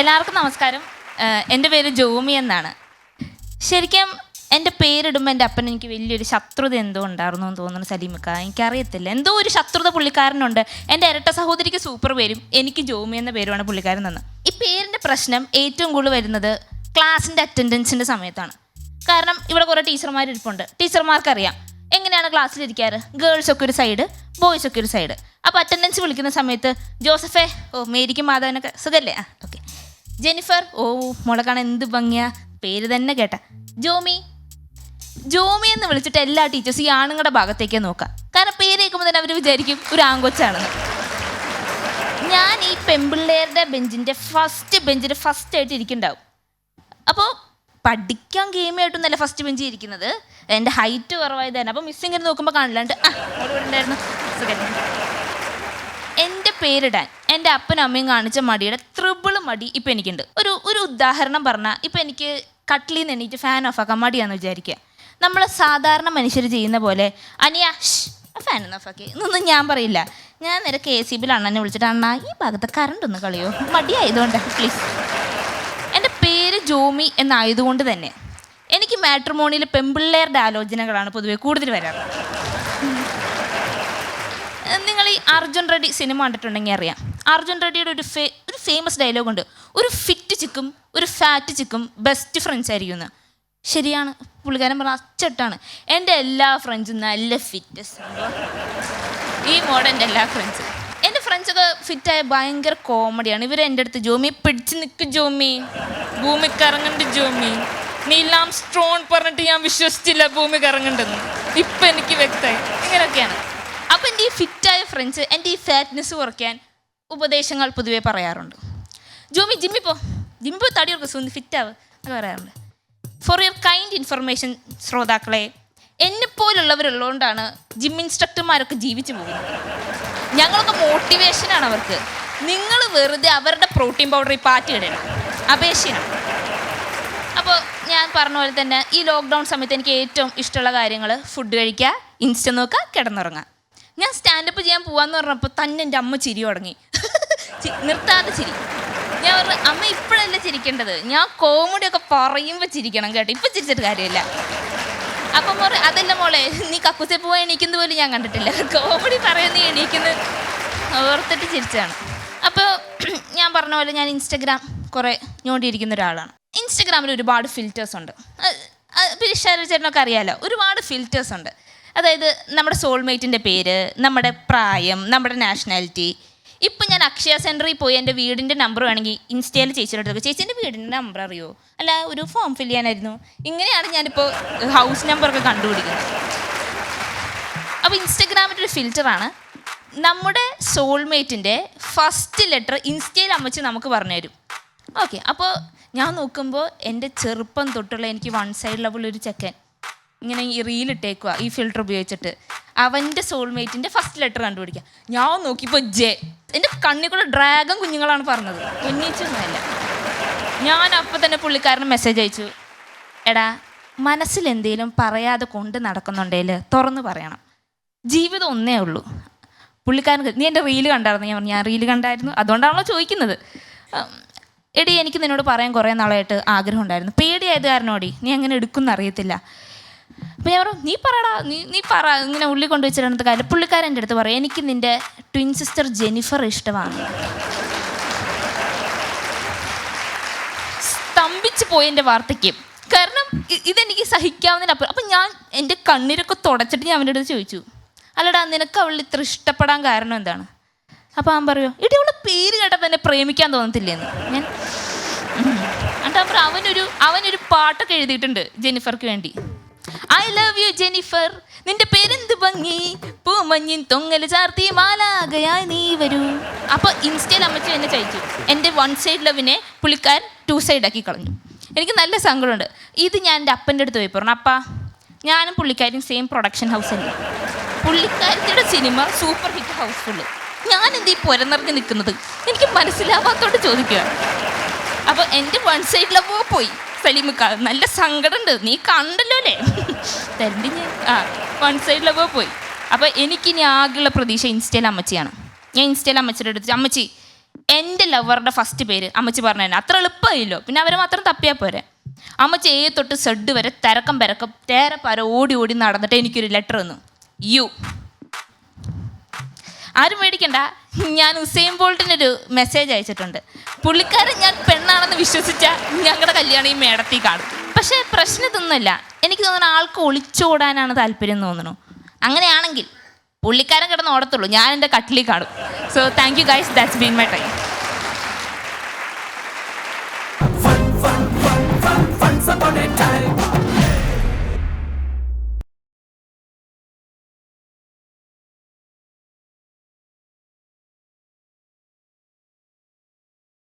എല്ലാവർക്കും നമസ്കാരം. എന്റെ പേര് ജോമി എന്നാണ്. ശരിക്കും എന്റെ പേരിടുമ്പോൾ എന്റെ അപ്പൻ എനിക്ക് വലിയൊരു ശത്രുത എന്തോ ഉണ്ടായിരുന്നു എന്ന് തോന്നുന്നു സലീമിക്ക. എനിക്കറിയത്തില്ല. എന്തോ ഒരു ശത്രുത പുള്ളിക്കാരനുണ്ട്. എന്റെ ഇരട്ട സഹോദരിക്ക് സൂപ്പർ പേരും എനിക്ക് ജോമി എന്ന പേരുമാണ് പുള്ളിക്കാരൻ തന്നെ ഈ പേരിന്റെ പ്രശ്നം ഏറ്റവും കൂടുതൽ വരുന്നത് ക്ലാസ്സിന്റെ അറ്റൻഡൻസിന്റെ സമയത്താണ്. കാരണം ഇവിടെ കുറേ ടീച്ചർമാർ ഇരിപ്പുണ്ട്. ടീച്ചർമാർക്കറിയാം എങ്ങനെയാണ് ക്ലാസ്സിലിരിക്കാറ് ഗേൾസ് ഒക്കെ ഒരു സൈഡ് ബോയ്സ് ഒക്കെ ഒരു സൈഡ് അപ്പോൾ അറ്റൻഡൻസ് വിളിക്കുന്ന സമയത്ത് ജോസഫേ ഓ മേരിക്കും മാധവനൊക്കെ സുഖല്ലേ? ജെനിഫർ ഓ മോളെ എന്ത് ഭംഗിയാ. പേര് തന്നെ കേട്ട. ജോമി. ജോമി എന്ന് വിളിച്ചിട്ട് എല്ലാ ടീച്ചേഴ്സും ഈ ആണുങ്ങളുടെ ഭാഗത്തേക്ക് നോക്കാം. കാരണം പേര് കേൾക്കുമ്പോൾ തന്നെ അവർ വിചാരിക്കും ഒരു ആങ്കൊച്ചാണെന്ന് ഞാൻ ഈ പെമ്പിള്ളേരുടെ ബെഞ്ചിന്റെ ഫസ്റ്റ് ബെഞ്ചിൽ ഫസ്റ്റ് ആയിട്ട് ഇരിക്കുന്നുണ്ടാവും. അപ്പോൾ പഠിക്കാൻ ഗെയിം ആയിട്ടൊന്നല്ല ഫസ്റ്റ് ബെഞ്ചിൽ ഇരിക്കുന്നത്. എന്റെ ഹൈറ്റ് കുറവായത് തന്നെ അപ്പോൾ മിസ്സിങ്ങനെ നോക്കുമ്പോൾ കാണില്ലാണ്ട് ആ ഉണ്ടായിരുന്നു പേരിടാൻ എന്റെ അപ്പനും അമ്മയും കാണിച്ച മടിയുടെ ത്രിബിൾ മടി ഇപ്പം എനിക്കുണ്ട്. ഒരു ഒരു ഉദാഹരണം പറഞ്ഞാൽ ഇപ്പം എനിക്ക് കട്ടിലിൽ നിന്ന് എണീറ്റ് ഫാൻ ഓഫ് ആക്കാൻ മടിയാന്ന് വിചാരിക്കുക. നമ്മൾ സാധാരണ മനുഷ്യർ ചെയ്യുന്ന പോലെ അനിയ ഫാൻ ഒന്ന് ആക്കി. എന്നൊന്നും ഞാൻ പറയില്ല. ഞാൻ നേരെ കെ സി ബിയിൽ അണ്ണനെ വിളിച്ചിട്ട് അണ്ണ ഈ ഭാഗത്ത് കറണ്ട് ഒന്ന് കളിയോ? മടിയായതുകൊണ്ട് പ്ലീസ് എന്റെ പേര് ജോമി എന്നായതുകൊണ്ട് തന്നെ എനിക്ക് മാട്രിമോണിയിൽ പെമ്പിള്ളേരുടെ ആലോചനകളാണ് പൊതുവെ കൂടുതൽ വരാറ്. നിങ്ങൾ ഈ അർജുൻ റെഡ്ഡി സിനിമ കണ്ടിട്ടുണ്ടെങ്കിൽ അറിയാം. അർജുൻ റെഡ്ഡിയുടെ ഒരു ഫേ ഒരു ഫേമസ് ഡയലോഗ് ഉണ്ട്. ഒരു ഫിറ്റ് ചിക്കും ഒരു ഫാറ്റ് ചിക്കും ബെസ്റ്റ് ഫ്രണ്ട്സ് ആയിരിക്കും എന്ന്. ശരിയാണ്. പുള്ളിക്കാരൻ പറഞ്ഞ അച്ചട്ടാണ്. എന്റെ എല്ലാ ഫ്രണ്ട്സും നല്ല ഫിറ്റസ് ഈ മോഡന്റെ എല്ലാ ഫ്രണ്ട്സും എന്റെ ഫ്രണ്ട്സൊക്കെ ഫിറ്റായ ഭയങ്കര കോമഡിയാണ് ഇവർ എന്റെ അടുത്ത് ജോമി പിടിച്ച് നിൽക്ക് ജോമി. ഭൂമി കറങ്ങണ്ട് ജോമി. നീലാം സ്ട്രോൺ പറഞ്ഞിട്ട് ഞാൻ വിശ്വസിച്ചില്ല ഭൂമി കറങ്ങണ്ടെന്ന് ഇപ്പം എനിക്ക് വ്യക്തമായി. ഇങ്ങനെയൊക്കെയാണ്. അപ്പം എന്റെ ഈ ഫിറ്റായ ഫ്രണ്ട്സ് എന്റെ ഈ ഫാറ്റ്നെസ് കുറയ്ക്കാൻ ഉപദേശങ്ങൾ പൊതുവേ പറയാറുണ്ട്. ജോമി ജിമ്മി പോ. ജിമ്മി പോയി തടി കുറച്ച് സുന്ദി ഫിറ്റാവ് എന്ന് പറയാറുണ്ട്. ഫോർ യുവർ കൈൻഡ് ഇൻഫർമേഷൻ ശ്രോതാക്കളെ എന്നെപ്പോലുള്ളവരുള്ളതുകൊണ്ടാണ് ജിം ഇൻസ്ട്രക്ടർമാരൊക്കെ ജീവിച്ചു പോകുന്നത്. ഞങ്ങളൊക്കെ മോട്ടിവേഷനാണ് അവർക്ക്. നിങ്ങൾ വെറുതെ അവരുടെ പ്രോട്ടീൻ പൗഡർ ഈ പാറ്റി ഇടണം അപേക്ഷയാണ്. അപ്പോൾ ഞാൻ പറഞ്ഞ പോലെ തന്നെ ഈ ലോക്ക്ഡൗൺ സമയത്ത് എനിക്ക് ഏറ്റവും ഇഷ്ടമുള്ള കാര്യങ്ങൾ ഫുഡ് കഴിക്കുക ഇൻസ്റ്റ നോക്കുക കിടന്നുറങ്ങുക. ഞാൻ സ്റ്റാൻഡപ്പ് ചെയ്യാൻ പോവാന്ന് പറഞ്ഞപ്പോൾ തന്നെ എന്റെ അമ്മ ചിരി തുടങ്ങി. നിർത്താതെ ചിരി. ഞാൻ പറഞ്ഞു അമ്മ ഇപ്പോഴല്ല ചിരിക്കേണ്ടത്? ഞാൻ കോമഡി ഒക്കെ പറയുമ്പോൾ ചിരിക്കണം കേട്ടോ. ഇപ്പം ചിരിച്ചിട്ട് കാര്യമില്ല. അപ്പം പറ അതല്ല മോളെ നീ കക്കൂസെ പോവാൻ എണീക്കുന്ന പോലും ഞാൻ കണ്ടിട്ടില്ല. കോമഡി പറയുന്ന എണീക്കുന്നത് ഓർത്തിട്ട് ചിരിച്ചാണ് അപ്പോൾ ഞാൻ പറഞ്ഞ പോലെ ഞാൻ ഇൻസ്റ്റഗ്രാം കുറേ ഞോണ്ടിയിരിക്കുന്ന ഒരാളാണ്. ഇൻസ്റ്റഗ്രാമിൽ ഒരുപാട് ഫിൽറ്റേഴ്സ് ഉണ്ട്. ശരത് ചേട്ടനൊക്കെ അറിയാലോ ഒരുപാട് ഫിൽറ്റേഴ്സ് ഉണ്ട്. അതായത് നമ്മുടെ സോൾമേറ്റിന്റെ പേര് നമ്മുടെ പ്രായം നമ്മുടെ നാഷണാലിറ്റി ഇപ്പം ഞാൻ അക്ഷയ സെന്ററിൽ പോയി എന്റെ വീടിന്റെ നമ്പർ വേണമെങ്കിൽ ഇൻസ്റ്റയിൽ ചേച്ചിയുടെ അടുത്ത് ചേച്ചി എന്റെ വീടിന്റെ നമ്പർ അറിയോ? അല്ല ഒരു ഫോം ഫിൽ ചെയ്യാനായിരുന്നു. ഇങ്ങനെയാണ് ഞാനിപ്പോൾ ഹൗസ് നമ്പറൊക്കെ കണ്ടുപിടിക്കുന്നത്. അപ്പോൾ ഇൻസ്റ്റഗ്രാമിന്റെ ഒരു ഫിൽറ്ററാണ് നമ്മുടെ സോൾമേറ്റിന്റെ ഫസ്റ്റ് ലെറ്റർ ഇൻസ്റ്റയിൽ അമ്മച്ച് നമുക്ക് പറഞ്ഞു തരും. ഓക്കെ അപ്പോൾ ഞാൻ നോക്കുമ്പോൾ എന്റെ ചെറുപ്പം തൊട്ടുള്ള എനിക്ക് വൺ സൈഡ് ലെവലൊരു ചെക്കൻ. ഇങ്ങനെ ഈ റീൽ ഇട്ടേക്കുക ഈ ഫിൽട്ടർ ഉപയോഗിച്ചിട്ട്. അവന്റെ സോൾമേറ്റിന്റെ ഫസ്റ്റ് ലെറ്റർ കണ്ടുപിടിക്കുക ഞാൻ നോക്കിയപ്പോൾ ജെ. എന്റെ കണ്ണിൽ കൂടെ ഡ്രാഗൺ കുഞ്ഞുങ്ങളാണ് പറഞ്ഞത്. കുഞ്ഞിച്ചൊന്നുമല്ല ഞാൻ അപ്പം തന്നെ പുള്ളിക്കാരന് മെസ്സേജ് അയച്ചു. എടാ മനസ്സിൽ എന്തെങ്കിലും പറയാതെ കൊണ്ട് നടക്കുന്നുണ്ടെങ്കിൽ തുറന്ന് പറയണം. ജീവിതം ഒന്നേ ഉള്ളൂ. പുള്ളിക്കാരൻ നീ എന്റെ റീൽ കണ്ടായിരുന്നു? ഞാൻ പറഞ്ഞു ഞാൻ റീൽ കണ്ടായിരുന്നു. അതുകൊണ്ടാണല്ലോ ചോദിക്കുന്നത്. എടി എനിക്ക് നിന്നോട് പറയാൻ കുറേ നാളായിട്ട് ആഗ്രഹം ഉണ്ടായിരുന്നു. പേടിയായത് കാരണോടി? നീ അങ്ങനെ എടുക്കുമെന്ന് അറിയത്തില്ല. അപ്പം ഞാൻ പറഞ്ഞു നീ പറടാ നീ നീ പറ. ഇങ്ങനെ ഉള്ളി കൊണ്ടു വെച്ചിട്ട് കാര്യം. പുള്ളിക്കാരൻ എന്റെ അടുത്ത് പറയും എനിക്ക് നിന്റെ ട്വിൻ സിസ്റ്റർ ജെനിഫർ ഇഷ്ടമാണ്. സ്തംഭിച്ച് പോയി എന്റെ വാർത്തയ്ക്ക്. കാരണം ഇതെനിക്ക് സഹിക്കാവുന്നതിനപ്പുറം അപ്പം ഞാൻ എന്റെ കണ്ണീരൊക്കെ തുടച്ചിട്ട് ഞാൻ അവന്റെ അടുത്ത് ചോദിച്ചു അല്ലടാ നിനക്ക് അവൾ ഇത്ര ഇഷ്ടപ്പെടാൻ കാരണം എന്താണ്? അപ്പോൾ അവൻ പറയോ ഇടി അവളെ പേര് കേട്ടപ്പോൾ എന്നെ പ്രേമിക്കാൻ തോന്നത്തില്ലേന്ന്. ഞാൻ. എന്നിട്ട് അവനൊരു അവനൊരു പാട്ടൊക്കെ എഴുതിയിട്ടുണ്ട് ജെനിഫർക്ക് വേണ്ടി. ഐ ലവ് യു ജെനിഫർ നിന്റെ പേരെന്ത് ഭംഗി? പൂമഞ്ഞിൻ തൊങ്ങൽ ചാർത്തി മാലാകയായി നീ വരൂ. അപ്പോൾ ഇൻസ്റ്റയിൽ അമ്മച്ചി എന്നെ ചോദിച്ചു എന്റെ വൺ സൈഡ് ലവിനെ പുള്ളിക്കാരൻ ടു സൈഡ് ആക്കി കളഞ്ഞു. എനിക്ക് നല്ല സങ്കടമുണ്ട്. ഇത് ഞാൻ എന്റെ അപ്പന്റെ അടുത്ത് പോയി പറഞ്ഞു അപ്പാ ഞാനും പുള്ളിക്കാരും സെയിം പ്രൊഡക്ഷൻ ഹൗസ് തന്നെ പുള്ളിക്കാരത്തിയുടെ സിനിമ സൂപ്പർ ഹിറ്റ് ഹൗസ്ഫുള്ള് ഞാൻ ഈ പുരനിറഞ്ഞ് നിൽക്കുന്നത്? എനിക്ക് മനസ്സിലാവാത്തോണ്ട് ചോദിക്കുക അപ്പോൾ എന്റെ വൺ സൈഡ് പോയി. സലീമിക്ക നല്ല സങ്കടമുണ്ട്. നീ കണ്ടല്ലോ അല്ലേ? തരണ്ടി ഞാൻ. ആ വൺ സൈഡിലൊക്കെ പോയി. അപ്പോൾ എനിക്കിനി ആകെയുള്ള പ്രതീക്ഷ ഇൻസ്റ്റയിൽ അമ്മച്ചിയാണ്. ഞാൻ ഇൻസ്റ്റയിൽ അമ്മച്ചിയുടെ അടുത്ത് അമ്മച്ചി എന്റെ ലവറുടെ ഫസ്റ്റ് പേര്. അമ്മച്ചി പറഞ്ഞു തന്നെ അത്ര എളുപ്പമായില്ലോ. പിന്നെ അവരെ മാത്രം തപ്പിയാൽ പോരെ. അമ്മച്ചി ഏ തൊട്ട് സെഡ് വരെ തിരക്കം പരക്കം തേരെ പര ഓടി ഓടി നടന്നിട്ട് എനിക്കൊരു ലെറ്റർ തന്നു. യു ആരും മേടിക്കണ്ട ഞാൻ ഉസൈൻ ബോൾട്ടിനൊരു മെസ്സേജ് അയച്ചിട്ടുണ്ട് പുള്ളിക്കാരൻ ഞാൻ പെണ്ണാണെന്ന് വിശ്വസിച്ച ഞങ്ങളുടെ കല്യാണം ഈ മേടത്തി കാണും പക്ഷേ പ്രശ്നം ഇതൊന്നുമല്ല എനിക്ക് തോന്നുന്നു ആൾക്ക് ഒളിച്ചോടാനാണ് താല്പര്യം തോന്നുന്നു അങ്ങനെയാണെങ്കിൽ പുള്ളിക്കാരൻ കിടന്ന് ഓടത്തുള്ളൂ ഞാൻ എന്റെ കട്ടിലി കാണും so thank you guys that's been my time Fun, fun, fun, fun, fun, fun, fun, fun, fun, fun, fun, fun,